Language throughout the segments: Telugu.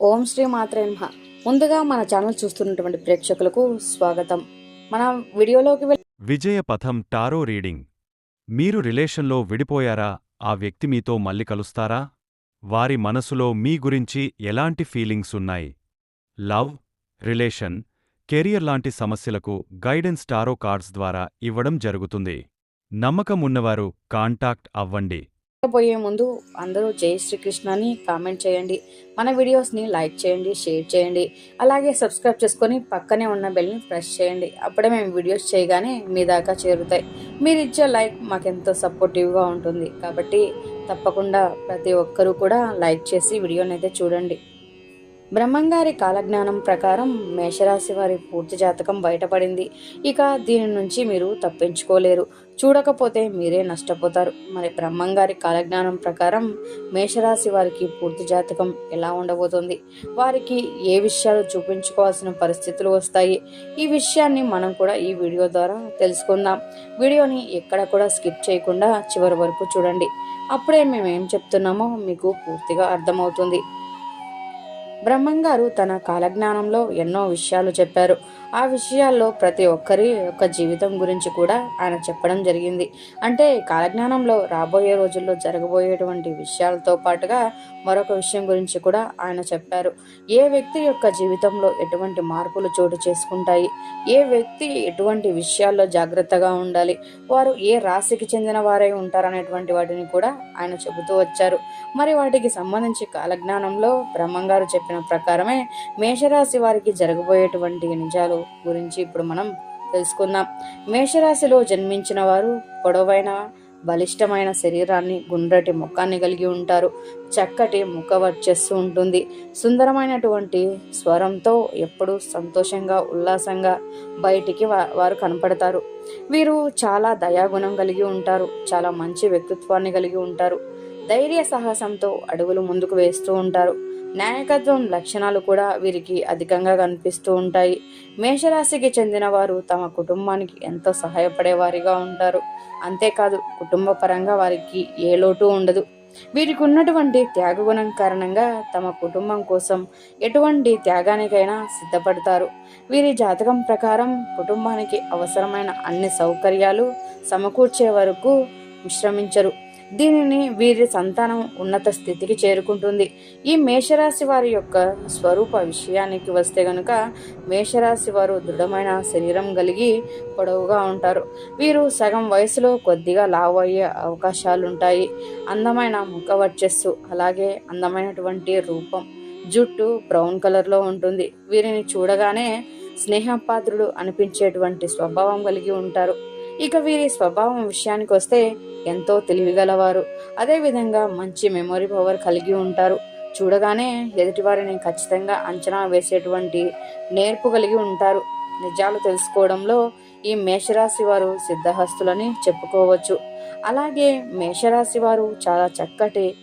ఓం శ్రీ మాత్రే ముందుగా మన ఛానల్ చూస్తున్నటువంటి ప్రేక్షకులకు స్వాగతం. మన వీడియోలోకి విజయ పథం టారో రీడింగ్. మీరు రిలేషన్లో విడిపోయారా? ఆ వ్యక్తి మీతో మళ్ళీ కలుస్తారా? వారి మనసులో మీ గురించి ఎలాంటి ఫీలింగ్స్ ఉన్నాయి? లవ్ రిలేషన్ కెరియర్ లాంటి సమస్యలకు గైడెన్స్ టారో కార్డ్స్ ద్వారా ఇవ్వడం జరుగుతుంది. నమ్మకం ఉన్నవారు కాంటాక్ట్ అవ్వండి. పోయే ముందు అందరూ జై శ్రీకృష్ణ అని కామెంట్ చేయండి. మన వీడియోస్ని లైక్ చేయండి షేర్ చేయండి. అలాగే సబ్స్క్రైబ్ చేసుకొని పక్కనే ఉన్న బెల్ని ప్రెస్ చేయండి. అప్పుడే మేము వీడియోస్ చేయగానే మీ దాకా చేరుతాయి. మీరు ఇచ్చే లైక్ మాకెంతో సపోర్టివ్గా ఉంటుంది. కాబట్టి తప్పకుండా ప్రతి ఒక్కరూ కూడా లైక్ చేసి వీడియోని అయితే చూడండి. బ్రహ్మంగారి కాలజ్ఞానం ప్రకారం మేషరాశి వారి పూర్తి జాతకం బయటపడింది. ఇక దీని నుంచి మీరు తప్పించుకోలేరు. చూడకపోతే మీరే నష్టపోతారు. మరి బ్రహ్మంగారి కాలజ్ఞానం ప్రకారం మేషరాశి వారికి పూర్తి జాతకం ఎలా ఉండబోతుంది? వారికి ఏ విషయాలు చూపించుకోవాల్సిన పరిస్థితులు వస్తాయి? ఈ విషయాన్ని మనం కూడా ఈ వీడియో ద్వారా తెలుసుకుందాం. వీడియోని ఎక్కడ కూడా స్కిప్ చేయకుండా చివరి వరకు చూడండి. అప్పుడే మేము ఏం చెప్తున్నామో మీకు పూర్తిగా అర్థమవుతుంది. బ్రహ్మంగారు తన కాలజ్ఞానంలో ఎన్నో విషయాలు చెప్పారు. ఆ విషయాల్లో ప్రతి ఒక్కరి యొక్క జీవితం గురించి కూడా ఆయన చెప్పడం జరిగింది. అంటే కాలజ్ఞానంలో రాబోయే రోజుల్లో జరగబోయేటువంటి విషయాలతో పాటుగా మరొక విషయం గురించి కూడా ఆయన చెప్పారు. ఏ వ్యక్తి యొక్క జీవితంలో ఎటువంటి మార్పులు చోటు చేసుకుంటాయి? ఏ వ్యక్తి ఎటువంటి విషయాల్లో జాగ్రత్తగా ఉండాలి? వారు ఏ రాశికి చెందిన వారై ఉంటారనేటువంటి వాటిని కూడా ఆయన చెబుతూ వచ్చారు. మరి వాటికి సంబంధించి కాలజ్ఞానంలో బ్రహ్మంగారు చెప్పిన ప్రకారమే మేషరాశి వారికి జరగబోయేటువంటి నిజాలు గురించి ఇప్పుడు మనం తెలుసుకుందాం. మేషరాశిలో జన్మించిన వారు పొడవైన బలిష్టమైన శరీరాన్ని గుండ్రటి ముఖాన్ని కలిగి ఉంటారు. చక్కటి ముఖ వర్చస్సు ఉంటుంది. సుందరమైనటువంటి స్వరంతో ఎప్పుడూ సంతోషంగా ఉల్లాసంగా బయటికి వారు కనపడతారు. వీరు చాలా దయాగుణం కలిగి ఉంటారు. చాలా మంచి వ్యక్తిత్వాన్ని కలిగి ఉంటారు. ధైర్య సాహసంతో అడుగులు ముందుకు వేస్తూ ఉంటారు. నాయకత్వం లక్షణాలు కూడా వీరికి అధికంగా కనిపిస్తూ ఉంటాయి. మేషరాశికి చెందిన వారు తమ కుటుంబానికి ఎంతో సహాయపడేవారిగా ఉంటారు. అంతేకాదు కుటుంబ పరంగా వారికి ఏ లోటు ఉండదు. వీరికి ఉన్నటువంటి త్యాగగుణం కారణంగా తమ కుటుంబం కోసం ఎటువంటి త్యాగానికైనా సిద్ధపడతారు. వీరి జాతకం ప్రకారం కుటుంబానికి అవసరమైన అన్ని సౌకర్యాలు సమకూర్చే వరకు విశ్రమించరు. దీనిని వీరి సంతానం ఉన్నత స్థితికి చేరుకుంటుంది. ఈ మేషరాశి వారి యొక్క స్వరూప విషయానికి వస్తే గనుక మేషరాశి వారు దృఢమైన శరీరం కలిగి పొడవుగా ఉంటారు. వీరు సగం వయసులో కొద్దిగా లావు అయ్యే అవకాశాలుంటాయి. అందమైన ముఖ వర్చస్సు అలాగే అందమైనటువంటి రూపం జుట్టు బ్రౌన్ కలర్లో ఉంటుంది. వీరిని చూడగానే స్నేహపాత్రుడు అనిపించేటువంటి స్వభావం కలిగి ఉంటారు. ఇక వీరి స్వభావం విషయానికి వస్తే ఎంతో తెలివిగలవారు. అదేవిధంగా మంచి మెమొరీ పవర్ కలిగి ఉంటారు. చూడగానే ఎదుటివారిని ఖచ్చితంగా అంచనా వేసేటువంటి నేర్పు కలిగి ఉంటారు. నిజాలు తెలుసుకోవడంలో ఈ మేషరాశి వారు సిద్ధహస్తులని చెప్పుకోవచ్చు. అలాగే మేషరాశి వారు చాలా చక్కటి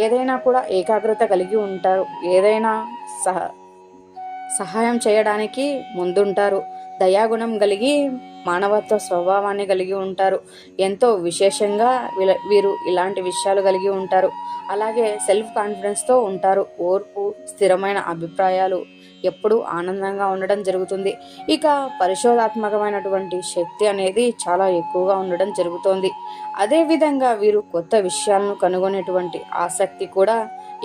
ఏదైనా కూడా ఏకాగ్రత కలిగి ఉంటారు. ఏదైనా సహ సహాయం చేయడానికి ముందుంటారు. దయాగుణం కలిగి మానవత్వ స్వభావాన్ని కలిగి ఉంటారు. ఎంతో విశేషంగా వీరు ఇలాంటి విషయాలు కలిగి ఉంటారు. అలాగే సెల్ఫ్ కాన్ఫిడెన్స్తో ఉంటారు. ఓర్పు స్థిరమైన అభిప్రాయాలు ఎప్పుడూ ఆనందంగా ఉండడం జరుగుతుంది. ఇక పరిశోధాత్మకమైనటువంటి శక్తి అనేది చాలా ఎక్కువగా ఉండడం జరుగుతోంది. అదేవిధంగా వీరు కొత్త విషయాలను కనుగొనేటువంటి ఆసక్తి కూడా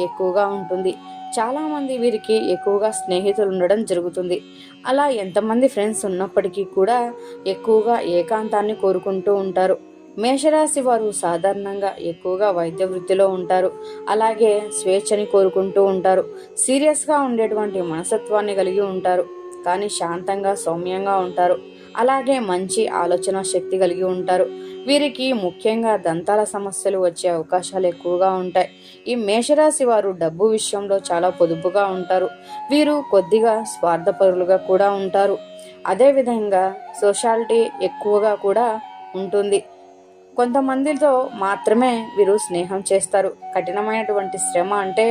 ఎక్కువగా ఉంటుంది. చాలామంది వీరికి ఎక్కువగా స్నేహితులు ఉండడం జరుగుతుంది. అలా ఎంతమంది ఫ్రెండ్స్ ఉన్నప్పటికీ కూడా ఎక్కువగా ఏకాంతాన్ని కోరుకుంటూ ఉంటారు. మేషరాశి వారు సాధారణంగా ఎక్కువగా వైద్య వృత్తిలో ఉంటారు. అలాగే స్వేచ్ఛని కోరుకుంటూ ఉంటారు. సీరియస్గా ఉండేటువంటి మనసత్వాన్ని కలిగి ఉంటారు. కానీ శాంతంగా సౌమ్యంగా ఉంటారు. అలాగే మంచి ఆలోచన శక్తి కలిగి ఉంటారు. వీరికి ముఖ్యంగా దంతాల సమస్యలు వచ్చే అవకాశాలు ఎక్కువగా ఉంటాయి. ఈ మేషరాశి వారు డబ్బు విషయంలో చాలా పొదుపుగా ఉంటారు. వీరు కొద్దిగా స్వార్థపరులుగా కూడా ఉంటారు. అదేవిధంగా సోషాలిటీ ఎక్కువగా కూడా ఉంటుంది. కొంతమందితో మాత్రమే వీరు స్నేహం చేస్తారు. కఠినమైనటువంటి శ్రమ అంటే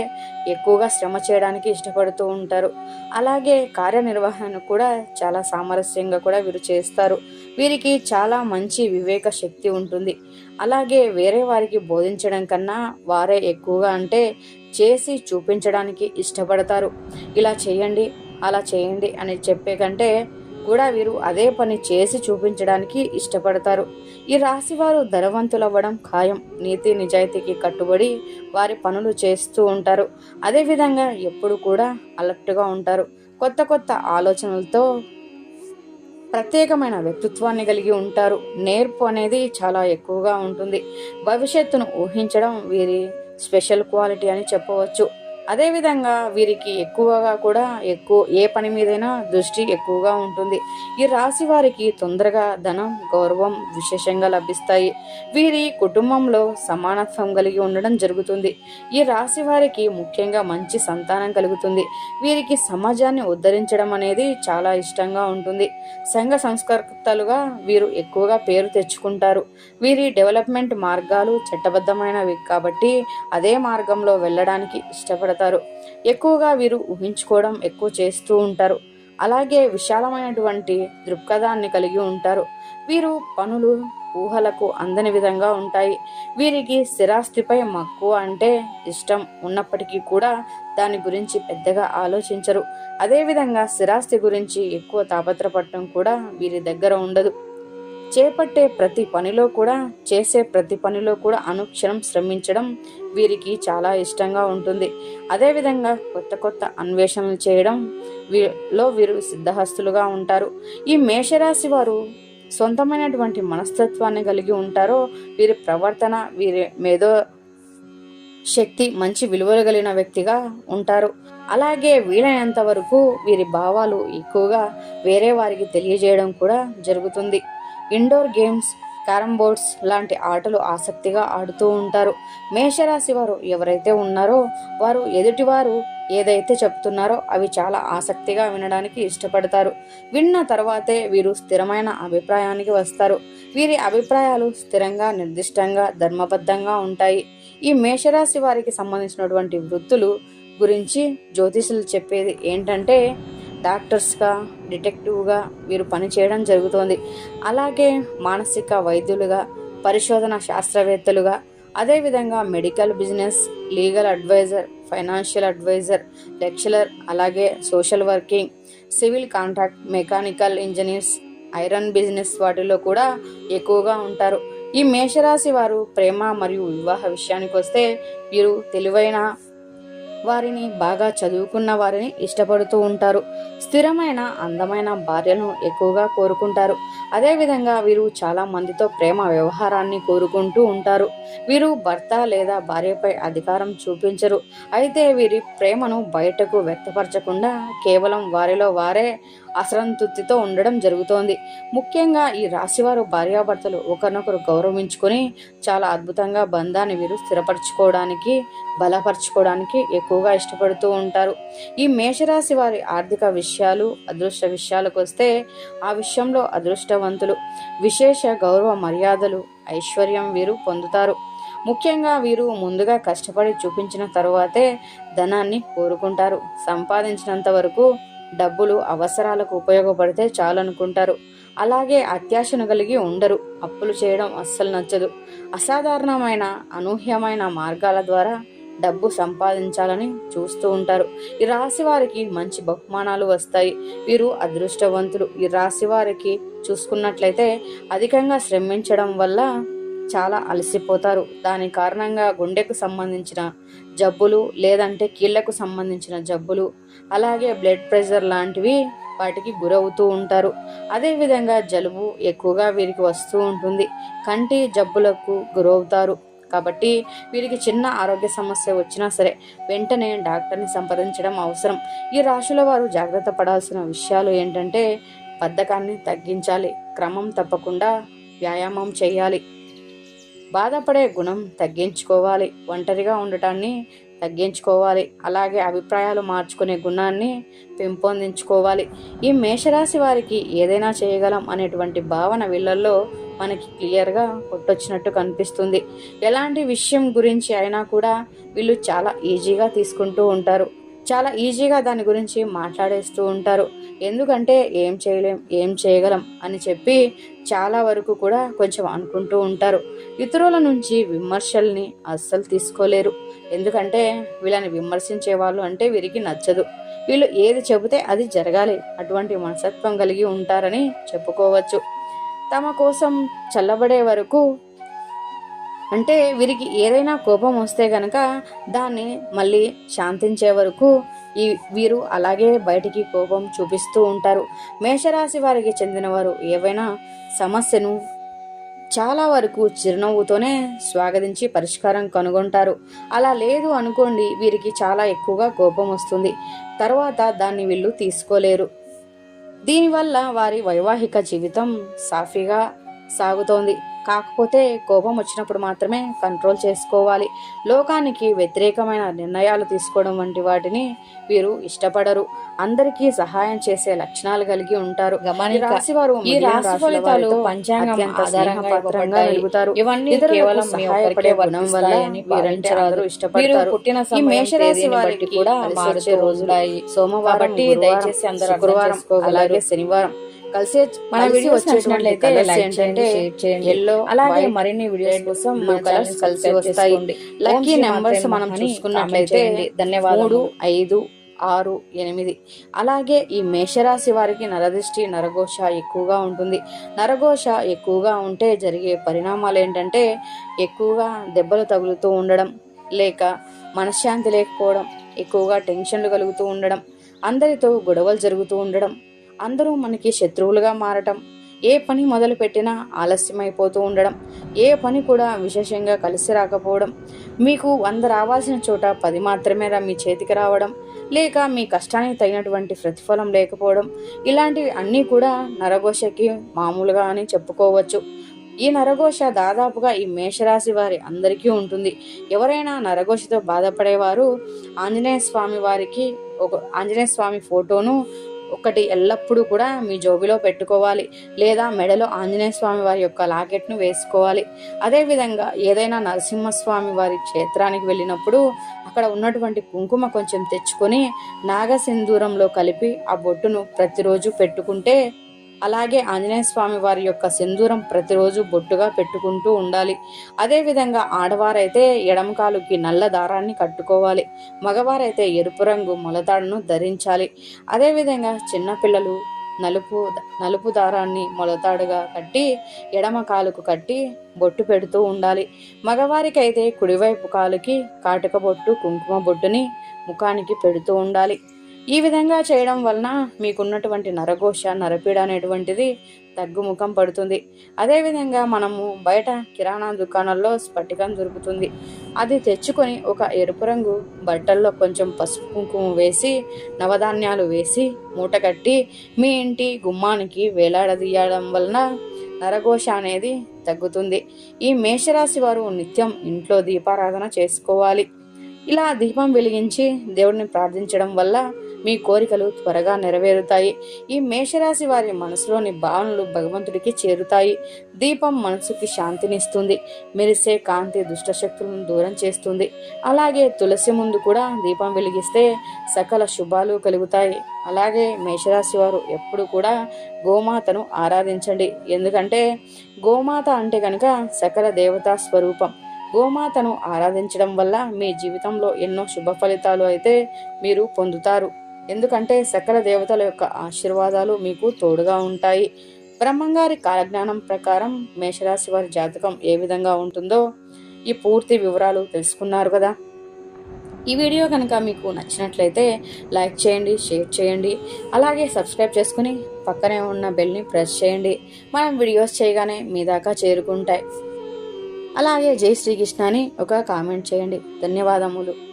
ఎక్కువగా శ్రమ చేయడానికి ఇష్టపడుతూ ఉంటారు. అలాగే కార్యనిర్వహణ కూడా చాలా సామరస్యంగా కూడా వీరు చేస్తారు. వీరికి చాలా మంచి వివేక శక్తి ఉంటుంది. అలాగే వేరే వారికి బోధించడం కన్నా వారే ఎక్కువగా అంటే చేసి చూపించడానికి ఇష్టపడతారు. ఇలా చేయండి అలా చేయండి అని చెప్పే కంటే కూడా వీరు అదే పని చేసి చూపించడానికి ఇష్టపడతారు. ఈ రాశి వారు ధనవంతులవ్వడం ఖాయం. నీతి నిజాయితీకి కట్టుబడి వారి పనులు చేస్తూ ఉంటారు. అదేవిధంగా ఎప్పుడు కూడా అలర్ట్గా ఉంటారు. కొత్త కొత్త ఆలోచనలతో ప్రత్యేకమైన వ్యక్తిత్వాన్ని కలిగి ఉంటారు. నేర్పు అనేది చాలా ఎక్కువగా ఉంటుంది. భవిష్యత్తును ఊహించడం వీరి స్పెషల్ క్వాలిటీ అని చెప్పవచ్చు. అదేవిధంగా వీరికి ఎక్కువగా కూడా ఎక్కువ ఏ పని మీదైనా దృష్టి ఎక్కువగా ఉంటుంది. ఈ రాశి వారికి తొందరగా ధనం గౌరవం విశేషంగా లభిస్తాయి. వీరి కుటుంబంలో సమానత్వం కలిగి ఉండడం జరుగుతుంది. ఈ రాశి వారికి ముఖ్యంగా మంచి సంతానం కలుగుతుంది. వీరికి సమాజాన్ని ఉద్ధరించడం అనేది చాలా ఇష్టంగా ఉంటుంది. సంఘ సంస్కర్తలుగా వీరు ఎక్కువగా పేరు తెచ్చుకుంటారు. వీరి డెవలప్మెంట్ మార్గాలు చట్టబద్ధమైనవి కాబట్టి అదే మార్గంలో వెళ్ళడానికి ఇష్టపడతారు. ఎక్కువగా వీరు ఊహించుకోవడం ఎక్కువ చేస్తూ ఉంటారు. అలాగే విశాలమైనటువంటి దృక్పథాన్ని కలిగి ఉంటారు. వీరు పనులు ఊహలకు అందని విధంగా ఉంటాయి. వీరికి స్థిరాస్తిపై మక్కువ అంటే ఇష్టం ఉన్నప్పటికీ కూడా దాని గురించి పెద్దగా ఆలోచించరు. అదేవిధంగా స్థిరాస్తి గురించి ఎక్కువ తాపత్రపడటం కూడా వీరి దగ్గర ఉండదు. చేపట్టే ప్రతి పనిలో కూడా చేసే ప్రతి పనిలో కూడా అనుక్షణం శ్రమించడం వీరికి చాలా ఇష్టంగా ఉంటుంది. అదేవిధంగా కొత్త కొత్త అన్వేషణలు చేయడం వీలో వీరు సిద్ధహస్తులుగా ఉంటారు. ఈ మేషరాశి వారు సొంతమైనటువంటి మనస్తత్వాన్ని కలిగి ఉంటారో వీరి ప్రవర్తన వీరి మేధో శక్తి మంచి విలువలు కలిగిన వ్యక్తిగా ఉంటారు. అలాగే వీలైనంత వరకు వీరి భావాలు ఎక్కువగా వేరే వారికి తెలియజేయడం కూడా జరుగుతుంది. ఇండోర్ గేమ్స్ క్యారమ్ బోర్డ్స్ లాంటి ఆటలు ఆసక్తిగా ఆడుతూ ఉంటారు. మేషరాశి వారు ఎవరైతే ఉన్నారో వారు ఎదుటివారు ఏదైతే చెప్తున్నారో అవి చాలా ఆసక్తిగా వినడానికి ఇష్టపడతారు. విన్న తర్వాతే వీరు స్థిరమైన అభిప్రాయానికి వస్తారు. వీరి అభిప్రాయాలు స్థిరంగా నిర్దిష్టంగా ధర్మబద్ధంగా ఉంటాయి. ఈ మేషరాశి వారికి సంబంధించినటువంటి వృత్తులు గురించి జ్యోతిషులు చెప్పేది ఏంటంటే డాక్టర్స్గా డిటెక్టివ్గా వీరు పనిచేయడం జరుగుతోంది. అలాగే మానసిక వైద్యులుగా పరిశోధన శాస్త్రవేత్తలుగా అదేవిధంగా medical business legal advisor financial advisor lecturer అలాగే social working civil contract mechanical engineers iron business వాటిలో కూడా ఎక్కువగా ఉంటారు. ఈ మేషరాశి వారు ప్రేమ మరియు వివాహ విషయానికి వస్తే వీరు తెలివైన వారిని బాగా చదువుకున్న వారిని ఇష్టపడుతూ ఉంటారు. స్థిరమైన అందమైన భార్యను ఎక్కువగా కోరుకుంటారు. అదేవిధంగా వీరు చాలా మందితో ప్రేమ వ్యవహారాన్ని కోరుకుంటూ ఉంటారు. వీరు భర్త లేదా భార్యపై అధికారం చూపించరు. అయితే వీరి ప్రేమను బయటకు వ్యక్తపరచకుండా కేవలం వారిలో వారే అసంతృప్తితో ఉండడం జరుగుతోంది. ముఖ్యంగా ఈ రాశివారు భార్యాభర్తలు ఒకరినొకరు గౌరవించుకొని చాలా అద్భుతంగా బంధాన్ని వీరు స్థిరపరచుకోవడానికి బలపరచుకోవడానికి ఎక్కువగా ఇష్టపడుతూ ఉంటారు. ఈ మేషరాశి వారి ఆర్థిక విషయాలు అదృష్ట విషయాలకు వస్తే ఆ విషయంలో అదృష్టవంతులు. విశేష గౌరవ మర్యాదలు ఐశ్వర్యం వీరు పొందుతారు. ముఖ్యంగా వీరు ముందుగా కష్టపడి చూపించిన తరువాతే ధనాన్ని కోరుకుంటారు. సంపాదించినంత వరకు డబ్బులు అవసరాలకు ఉపయోగపడితే చాలనుకుంటారు. అలాగే అత్యాశను కలిగి ఉండరు. అప్పులు చేయడం అస్సలు నచ్చదు. అసాధారణమైన అనూహ్యమైన మార్గాల ద్వారా డబ్బు సంపాదించాలని చూస్తూ ఉంటారు. ఈ రాశి వారికి మంచి బహుమానాలు వస్తాయి. వీరు అదృష్టవంతులు. ఈ రాశి వారికి చూసుకున్నట్లయితే అధికంగా శ్రమించడం వల్ల చాలా అలసిపోతారు. దాని కారణంగా గుండెకు సంబంధించిన జబ్బులు లేదంటే కీళ్ళకు సంబంధించిన జబ్బులు అలాగే బ్లడ్ ప్రెషర్ లాంటివి వాటికి గురవుతూ ఉంటారు. అదేవిధంగా జలుబు ఎక్కువగా వీరికి వస్తూ ఉంటుంది. కంటి జబ్బులకు గురవుతారు. కాబట్టి వీరికి చిన్న ఆరోగ్య సమస్య వచ్చినా సరే వెంటనే డాక్టర్ని సంప్రదించడం అవసరం. ఈ రాశుల వారు జాగ్రత్త పడాల్సిన విషయాలు ఏంటంటే బద్ధకాన్ని తగ్గించాలి క్రమం తప్పకుండా వ్యాయామం చేయాలి బాధపడే గుణం తగ్గించుకోవాలి ఒంటరిగా ఉండటాన్ని తగ్గించుకోవాలి అలాగే అభిప్రాయాలు మార్చుకునే గుణాన్ని పెంపొందించుకోవాలి. ఈ మేషరాశి వారికి ఏదైనా చేయగలం అనేటువంటి భావన వీళ్ళల్లో మనకి క్లియర్గా కొట్టొచ్చినట్టు కనిపిస్తుంది. ఎలాంటి విషయం గురించి అయినా కూడా వీళ్ళు చాలా ఈజీగా తీసుకుంటూ ఉంటారు. చాలా ఈజీగా దాని గురించి మాట్లాడేస్తూ ఉంటారు. ఎందుకంటే ఏం చేయలేం ఏం చేయగలం అని చెప్పి చాలా వరకు కూడా కొంచెం అనుకుంటూ ఉంటారు. ఇతరుల నుంచి విమర్శల్ని అస్సలు తీసుకోలేరు. ఎందుకంటే వీళ్ళని విమర్శించే వాళ్ళు అంటే వీరికి నచ్చదు. వీళ్ళు ఏది చెబితే అది జరగాలి. అటువంటి మనసత్వం కలిగి ఉంటారని చెప్పుకోవచ్చు. తమ కోసం చల్లబడే వరకు అంటే వీరికి ఏదైనా కోపం వస్తే గనక దాన్ని మళ్ళీ శాంతించే వరకు ఈ వీరు అలాగే బయటికి కోపం చూపిస్తూ ఉంటారు. మేషరాశి వారికి చెందినవారు ఏవైనా సమస్యను చాలా వరకు చిరునవ్వుతోనే స్వాగతించి పరిష్కారం కనుగొంటారు. అలా లేదు అనుకోండి వీరికి చాలా ఎక్కువగా కోపం వస్తుంది. తర్వాత దాన్ని వీళ్ళు తీసుకోలేరు. దీనివల్ల వారి వైవాహిక జీవితం సాఫీగా సాగుతోంది. కాకపోతే కోపం వచ్చినప్పుడు మాత్రమే కంట్రోల్ చేసుకోవాలి లోకానికి వ్యతిరేకమైన నిర్ణయాలు తీసుకోవడం వంటి వాటిని వీరు ఇష్టపడరు అందరికీ సహాయం చేసే లక్షణాలు కలిగి ఉంటారు గమనిక. రాశి వారు ఈ రాశి ఫలితాలు పంచాంగం ఆధారంగా. వెలుగుతారు ఇవన్నీ కేవలం సహాయపడే వల్ల ఇష్టపడతారు పుట్టిన ఈ మేషరాశి వారికి కూడా వచ్చే రోజులు. సోమవారం గురువారం, దయచేసి అందరూ చేసుకోగలరు. అలాగే శనివారం కలిసే మన వీడియోస్ నచ్చినట్లయితే లైక్ చేయండి, షేర్ చేయండి. yellow, అలాగే మరిన్ని వీడియోస్ కోసం colours ఛానల్ కలిసి వస్తాయి. లక్కీ నెంబర్స్ మనం చూసుకున్నట్లయితే. ధన్యవాదాలు మూడు ఐదు ఆరు ఎనిమిది అలాగే ఈ మేషరాశి వారికి నరదృష్టి నరఘోష ఎక్కువగా ఉంటుంది నరఘోష ఎక్కువగా ఉంటే జరిగే పరిణామాలు ఏంటంటే ఎక్కువగా దెబ్బలు తగులుతూ ఉండడం లేక మనశ్శాంతి లేకపోవడం ఎక్కువగా టెన్షన్లు కలుగుతూ ఉండడం అందరితో గొడవలు జరుగుతూ ఉండడం అందరూ మనకి శత్రువులుగా మారటం ఏ పని మొదలు పెట్టినా ఆలస్యమైపోతూ ఉండడం ఏ పని కూడా విశేషంగా కలిసి రాకపోవడం మీకు వంద రావాల్సిన చోట పది మాత్రమే మీ చేతికి రావడం లేక మీ కష్టానికి తగినటువంటి ప్రతిఫలం లేకపోవడం ఇలాంటివి అన్నీ కూడా నరఘోషకి మామూలుగా అని చెప్పుకోవచ్చు. ఈ నరఘోష దాదాపుగా ఈ మేషరాశి వారి అందరికీ ఉంటుంది. ఎవరైనా నరఘోషతో బాధపడేవారు ఆంజనేయ స్వామి వారికి ఒక ఆంజనేయ స్వామి ఫోటోను ఒకటి ఎల్లప్పుడూ కూడా మీ జోబిలో పెట్టుకోవాలి లేదా మెడలో ఆంజనేయ స్వామి వారి యొక్క లాకెట్ను వేసుకోవాలి. అదేవిధంగా ఏదైనా నరసింహస్వామి వారి క్షేత్రానికి వెళ్ళినప్పుడు అక్కడ ఉన్నటువంటి కుంకుమ కొంచెం తెచ్చుకొని నాగసింధూరంలో కలిపి ఆ బొట్టును ప్రతిరోజు పెట్టుకుంటే అలాగే ఆంజనేయ స్వామి వారి యొక్క సింధూరం ప్రతిరోజు బొట్టుగా పెట్టుకుంటూ ఉండాలి. అదేవిధంగా ఆడవారైతే ఎడమ కాలుకి నల్ల దారాన్ని కట్టుకోవాలి. మగవారైతే ఎరుపు రంగు మొలతాడును ధరించాలి. అదేవిధంగా చిన్నపిల్లలు నలుపు నలుపు దారాన్ని మొలతాడుగా కట్టి ఎడమ కాలుకు కట్టి బొట్టు పెడుతూ ఉండాలి. మగవారికి అయితే కుడివైపు కాలుకి కాటుక బొట్టు కుంకుమ బొట్టుని ముఖానికి పెడుతూ ఉండాలి. ఈ విధంగా చేయడం వలన మీకున్నటువంటి నరఘోష నరపీడ అనేటువంటిది తగ్గుముఖం పడుతుంది. అదేవిధంగా మనము బయట కిరాణా దుకాణాల్లో స్ఫటికం దొరుకుతుంది. అది తెచ్చుకొని ఒక ఎరుపు రంగు బట్టల్లో కొంచెం పసుపు కుంకుమ వేసి నవధాన్యాలు వేసి మూట కట్టి మీ ఇంటి గుమ్మానికి వేలాడదీయడం వలన నరఘోష అనేది తగ్గుతుంది. ఈ మేషరాశి వారు నిత్యం ఇంట్లో దీపారాధన చేసుకోవాలి. ఇలా దీపం వెలిగించి దేవుడిని ప్రార్థించడం వల్ల మీ కోరికలు త్వరగా నెరవేరుతాయి. ఈ మేషరాశి వారి మనసులోని భావనలు భగవంతుడికి చేరుతాయి. దీపం మనసుకి శాంతినిస్తుంది. మెరిసే కాంతి దుష్టశక్తులను దూరం చేస్తుంది. అలాగే తులసి ముందు కూడా దీపం వెలిగిస్తే సకల శుభాలు కలుగుతాయి. అలాగే మేషరాశి వారు ఎప్పుడు కూడా గోమాతను ఆరాధించండి. ఎందుకంటే గోమాత అంటే కనుక సకల దేవతా స్వరూపం. గోమాతను ఆరాధించడం వల్ల మీ జీవితంలో ఎన్నో శుభ ఫలితాలు అయితే మీరు పొందుతారు. ఎందుకంటే సకల దేవతల యొక్క ఆశీర్వాదాలు మీకు తోడుగా ఉంటాయి. బ్రహ్మంగారి కాలజ్ఞానం ప్రకారం మేషరాశి వారి జాతకం ఏ విధంగా ఉంటుందో ఈ పూర్తి వివరాలు తెలుసుకున్నారు కదా. ఈ వీడియో కనుక మీకు నచ్చినట్లయితే లైక్ చేయండి షేర్ చేయండి. అలాగే సబ్స్క్రైబ్ చేసుకుని పక్కనే ఉన్న బెల్ని ప్రెస్ చేయండి. మనం వీడియోస్ చేయగానే మీ దాకా చేరుకుంటాయి. అలాగే జై శ్రీకృష్ణ అని ఒక కామెంట్ చేయండి. ధన్యవాదములు.